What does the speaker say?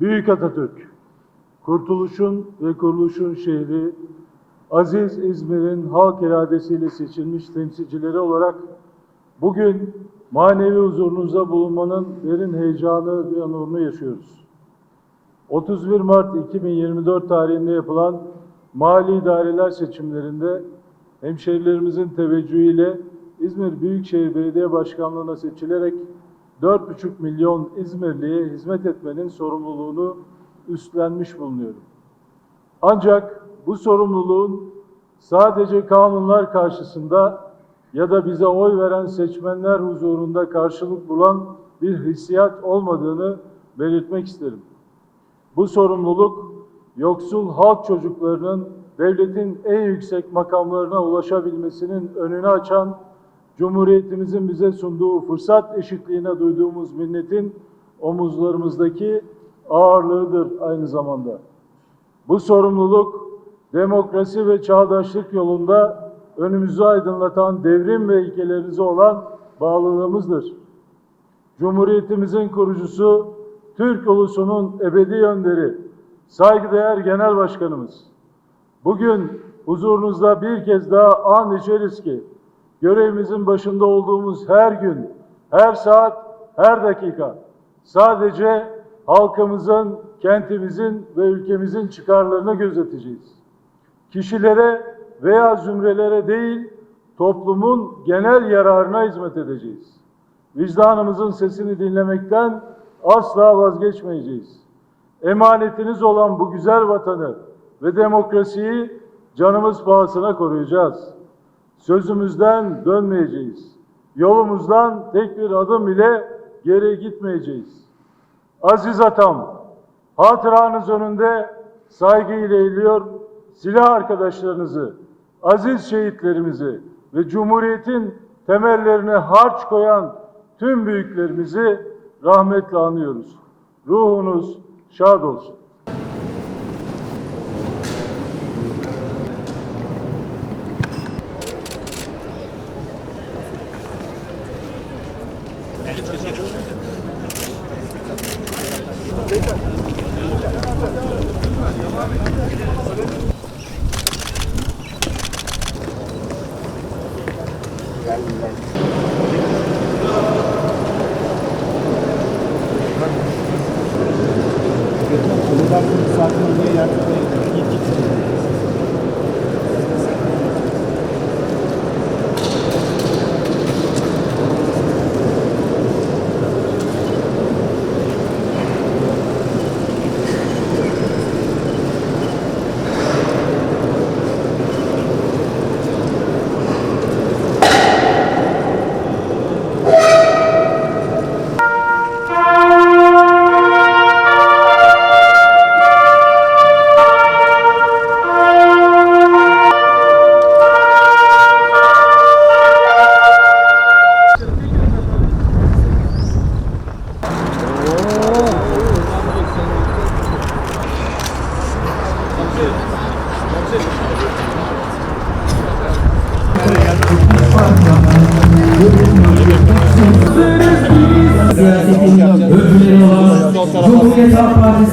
Büyük Atatürk, kurtuluşun ve kuruluşun şehri, aziz İzmir'in halk iradesiyle seçilmiş temsilcileri olarak bugün manevi huzurunuzda bulunmanın derin heyecanı ve onurunu yaşıyoruz. 31 Mart 2024 tarihinde yapılan mali idareler seçimlerinde hemşehrilerimizin teveccühüyle İzmir Büyükşehir Belediye Başkanlığı'na seçilerek 4,5 milyon İzmirli'ye hizmet etmenin sorumluluğunu üstlenmiş bulunuyorum. Ancak bu sorumluluğun sadece kanunlar karşısında ya da bize oy veren seçmenler huzurunda karşılık bulan bir hissiyat olmadığını belirtmek isterim. Bu sorumluluk yoksul halk çocuklarının devletin en yüksek makamlarına ulaşabilmesinin önünü açan Cumhuriyetimizin bize sunduğu fırsat eşitliğine duyduğumuz minnetin omuzlarımızdaki ağırlığıdır aynı zamanda. Bu sorumluluk demokrasi ve çağdaşlık yolunda önümüzü aydınlatan devrim ve ilkelerinize olan bağlılığımızdır. Cumhuriyetimizin kurucusu, Türk ulusunun ebedi önderi, saygıdeğer Genel Başkanımız. Bugün huzurunuzda bir kez daha an içeriz ki, görevimizin başında olduğumuz her gün, her saat, her dakika sadece halkımızın, kentimizin ve ülkemizin çıkarlarını gözeteceğiz. Kişilere veya zümrelere değil, toplumun genel yararına hizmet edeceğiz. Vicdanımızın sesini dinlemekten asla vazgeçmeyeceğiz. Emanetiniz olan bu güzel vatanı ve demokrasiyi canımız pahasına koruyacağız. Sözümüzden dönmeyeceğiz. Yolumuzdan tek bir adım bile geri gitmeyeceğiz. Aziz atam, hatıranız önünde saygıyla eğiliyor, silah arkadaşlarınızı, aziz şehitlerimizi ve Cumhuriyet'in temellerine harç koyan tüm büyüklerimizi rahmetle anıyoruz. Ruhunuz şad olsun. Hãy subscribe cho